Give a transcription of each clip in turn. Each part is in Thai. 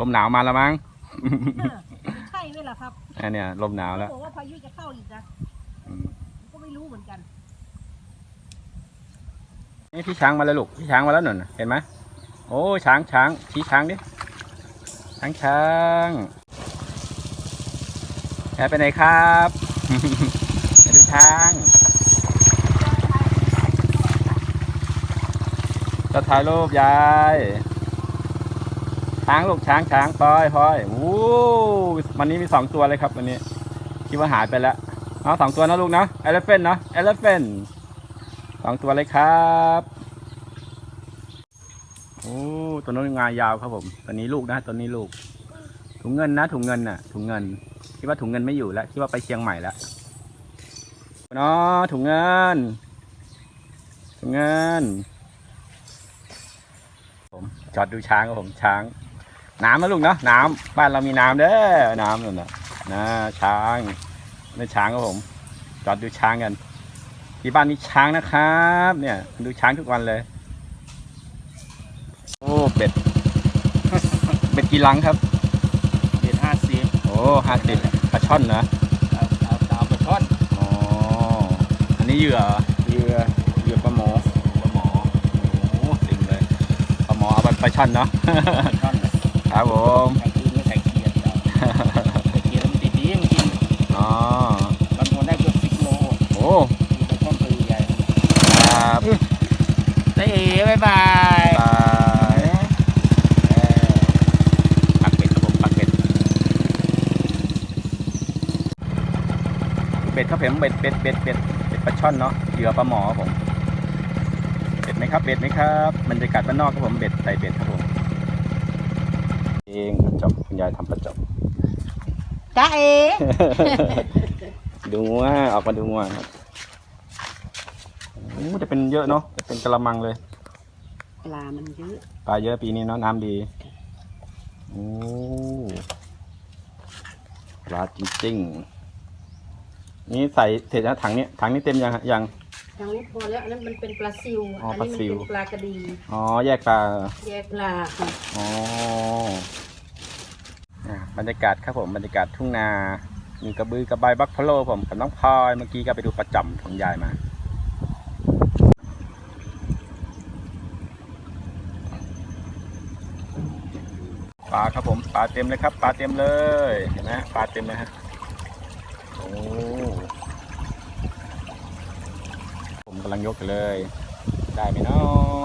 ลมหนาวมาแล้วมั้งไม่ใช่ไหมล่ะครับอันเนี้ยลมหนาวแล้วเขาบอกว่าพายุจะเข้าอีกนะอืมก็ไม่รู้เหมือนกันนี่พี่ช้างมาแล้วลูกพี่ช้างมาแล้วหนุนเห็นไหมโอ้ช้างช้างชี้ช้างดิช้างช้างยายไปไหนครับไปดูช้างจะถ่ายรูปยาย ช้างลูกช้างช้างปอยพอยโอ้วันนี้มีสองตัวเลยครับวันนี้ คิดว่าหายไปแล้วเอาสองตัวนะลูกนะเอลเฟนเนาะเอลเฟนสองตัวเลยครับโอ้ตัวนู้นงายาวครับผมตัวนี้ลูกนะตัวนี้ลูก ถุงเงินนะ ถุงเงินน่ะ ถุงเงิน คิดว่าถุงเงินไม่อยู่แล้วคิดว่าไปเชียงใหม่แล้วเนาะถุงเงิน ถุงเงิน ผมจอดดูช้างครับผมช้าง น้ำนะลูกเนาะน้ำบ้านเรามีน้ำเด้อน้ำนั่นน่ะนะช้างนี่ช้างครับผมจอดดูช้างกันที่บ้านมีช้างนะครับ เนี่ย ดูช้างทุกวันเลย โอ้เป็ดเป็ดกี่ลังครับเจ็ดห้าสิบโอ้ห้าสิบปลาช่อนนะเอาเอาเอาไปช่อนอ๋ออันนี้เหยื่อเหยื่อเหยื่อปลาหมอปลาหมอโอ้สิงเลยปลาหมอเอาไปปลาช่อนเนาะช่อน ครับผมคืนก็ใส่เกียร์เราใส่เกียร์แล้วมันติดดีมันกินอ๋อบางคนได้เกือบสิบโลโอ้มีปลาช่อนตัวใหญ่ครับได้เอ๋บ๊ายบายตายเปักเป็ดครับผมปักเป็ดเป็ดครับผมเบ็ดเป็ดเป็ดเป็ดเป็ดปลาช่อนเนาะเหยื่อปลาหมอผมเบ็ดไหมครับเบ็ดไหมครับบรรยากาศบ้านนอกครับผมเบ็ดใส่เบ็ดครับผม เองประจบคุณยายทำประจบจ้าเอ ดูว่าออกมาดูว่าครับโอ้จะเป็นเยอะเนาะจะเป็นกระมังเลย ปลามันเยอะปลาเยอะปีนี้เนาะน้ำดีโอ้ปลาจริงๆนี่ใส่เสร็จแล้วถังนี้ถังนี้เต็มยังฮะยัง ทางนี้พอแล้วอันนั้นมันเป็นปลาซิวอ๋ออันนี้มันปลาซิว เป็นปลากระดีอ๋อ แยกปลา แยกปลาค่ะอ๋ออะบรรยากาศครับผม บรรยากาศทุ่งนา มีกระบือกระบายบักพะโลผมกับน้องพลอยเมื่อกี้ก็ไปดูประจำของยายมา ปลาครับผม ปลาเต็มเลยครับ ปลาเต็มเลย เห็นไหมปลาเต็มเลยฮะ โอ้ผมกำลังยกกันเลย ได้ไหมเนาะ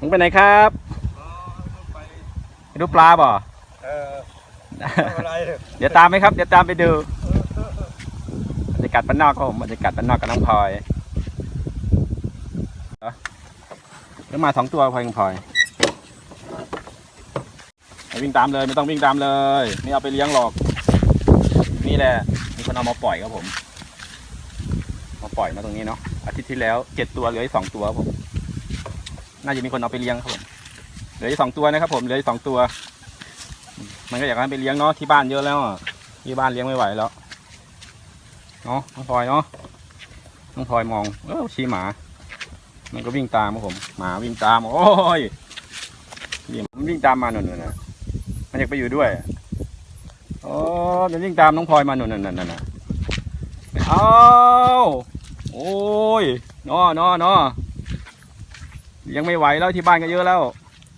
มึงไปไหนครับไปดูปลาบ่เอออะไรเดี๋ยวตามไหมครับ เดี๋ยวตามไปดูบรรยากาศบ้านนอกครับผมบรรยากาศบ้านนอกกับน้องพลอยเหรอ แล้วมาสองตัวพลอยกับพลอยวิ่งตามเลยไม่ต้องวิ่งตามเลยไม่เอาไปเลี้ยงหรอก นี่แหละมีคนเอามาปล่อยครับผม มาปล่อยมาตรงนี้เนาะอาทิตย์ที่แล้วเจ็ดตัวเหลืออีกสองตัวครับผม น่าจะมีคนเอาไปเลี้ยงครับผมเหลืออีกสองตัวนะครับผมเหลืออีกสองตัว มันก็อยากให้ไปเลี้ยงเนาะที่บ้านเยอะแล้วที่บ้านเลี้ยงไม่ไหวแล้วเนาะน้องพลอยเนาะน้องพลอยมองเออชี้หมา มันก็วิ่งตามครับผมหมาวิ่งตามโอ้ยนี่มันวิ่งตามมาหนุนน่ะมันอยากไปอยู่ด้วยโอ้มันวิ่งตามน้องพลอยมาหนุนนั่นนั่นน่ะเอาโอ้ยนาะเนาะเนาะเลี้ยังไม่ไหวแล้วที่บ้านก็เยอะแล้ว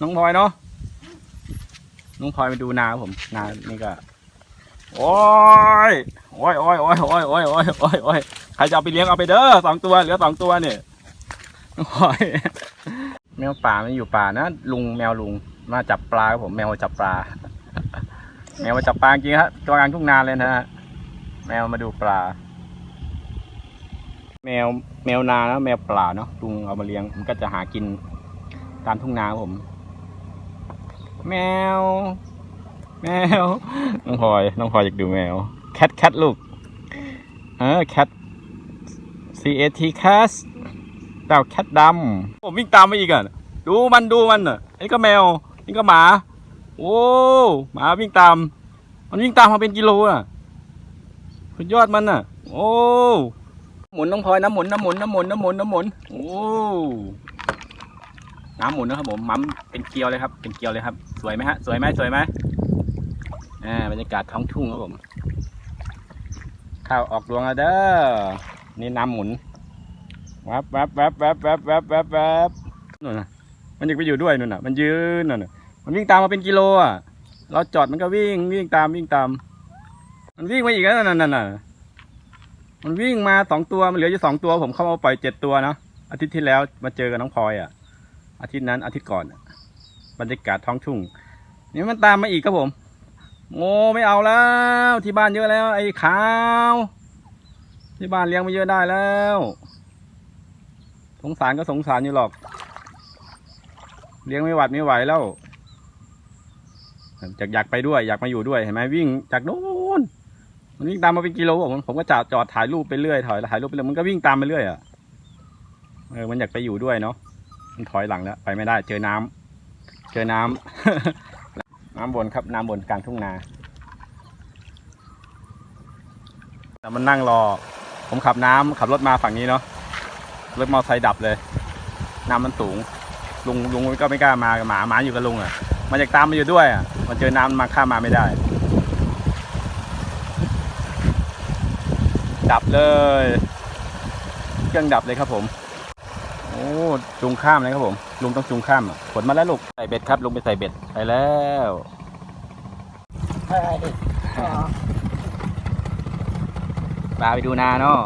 น้องพลอยเนาะน้องพลอยมาดูนาผมนานี่ก็โอ้ยโอ้ยโอ้ยโอ้ยโอ้ยโอ้ยโอ้ยโอ้ยใครจะเอาไปเลี้ยงเอาไปเด้อสองตัวเหลือสองตัวเนี่ย น้อย แมวป่ามันอยู่ป่านะ ลุงแมวลุงมาจับปลาครับผมแมวจับปลา แมวมาจับปลาจริงฮะตัวกลางทุ่งนาเลยนะฮะแมวมาดูปลา แมวแมวนานะแมวป่าเนาะลุงเอามาเลี้ยงมันก็จะหากินตามทุ่งนาผม แมว แมวน้องพลอยน้องพลอยอยากดูแมว แคทแคทลูก เออแคท C A T cat เต่าแคทดำผมวิ่งตามมาอีกอะดูมันดูมันอะอันนี้ก็แมวนี่ก็หมา โอ้หมาวิ่งตาม มันวิ่งตามมาเป็นกิโลอะสุดยอดมันน่ะ โอ้หมุนน้องพลอยน้ำหมุนน้ำหมุนน้ำหมุนน้ำหมุนน้ำหมุนโอ้น้ำหมุนนะครับผมมัมเป็นเกลียวเลยครับ เป็นเกลียวเลยครับ สวยไหมฮะสวยไหมสวยไหมอ่าบรรยากาศท้องทุ่งครับผมข้าวออกดวงแล้วเด้อนี่น้ำหมุน วับแวบแวบแวบแวบแวบแวบแวบนู่นน่ะมันยังไปอยู่ด้วยนู่นน่ะ มันยืนนู่นน่ะ มันวิ่งตามมาเป็นกิโลอะ เราจอดมันก็วิ่งวิ่งตามวิ่งตาม มันวิ่งมาอีกแล้วนั่นน่ะน่ะมันวิ่งมาสองตัวมันเหลืออยู่สองตัว ผมเข้ามาปล่อยเจ็ดตัวนะอาทิตย์ที่แล้วมาเจอกับน้องพลอยอะ อาทิตย์นั้นอาทิตย์ก่อนบรรยากาศท้องทุ่งนี่มันตามมาอีกครับผมโง่ไม่เอาแล้ว ที่บ้านเยอะแล้ว ไอ้ขาว ที่บ้านเลี้ยงไม่เยอะได้แล้ว งสารก็สงสารอยู่หรอก เลี้ยงไม่หวัดไม่ไหวแล้วอยากอยากไปด้วยอยากมาอยู่ด้วยเห็นไหมวิ่งจากโน้นมันวิ่งตามมาเป็นกิโลผมผมก็จอดจอดถ่ายรูปไปเรื่อยถอยถ่ายรูปไปเรื่อยมันก็วิ่งตามไปเรื่อยอะเออมันอยากไปอยู่ด้วยเนาะมันถอยหลังแล้วไปไม่ได้ เจอน้ำเจอน้ำน้ำบนครับ น้ำบนกลางทุ่งนาแต่มันนั่งรอ ผมขับน้ำขับรถมาฝั่งนี้เนาะ รถมอเตอร์ไซค์ดับเลยน้ำมันสูงลุงลุงก็ไม่กล้ามากับหมาหมาอยู่กับลุงอะ มันอยากตามมาอยู่ด้วยอะมันเจอน้ำมาข้ามมาไม่ได้ ดับเลยเครื่องดับเลยครับผมโอ้จุงข้ามเลยครับผม ลุงต้องจุงข้ามอะฝนมาแล้วลูกใส่เบ็ดครับลุงไปใส่เบ็ดไปแล้วปลาไปดูนาเนาะ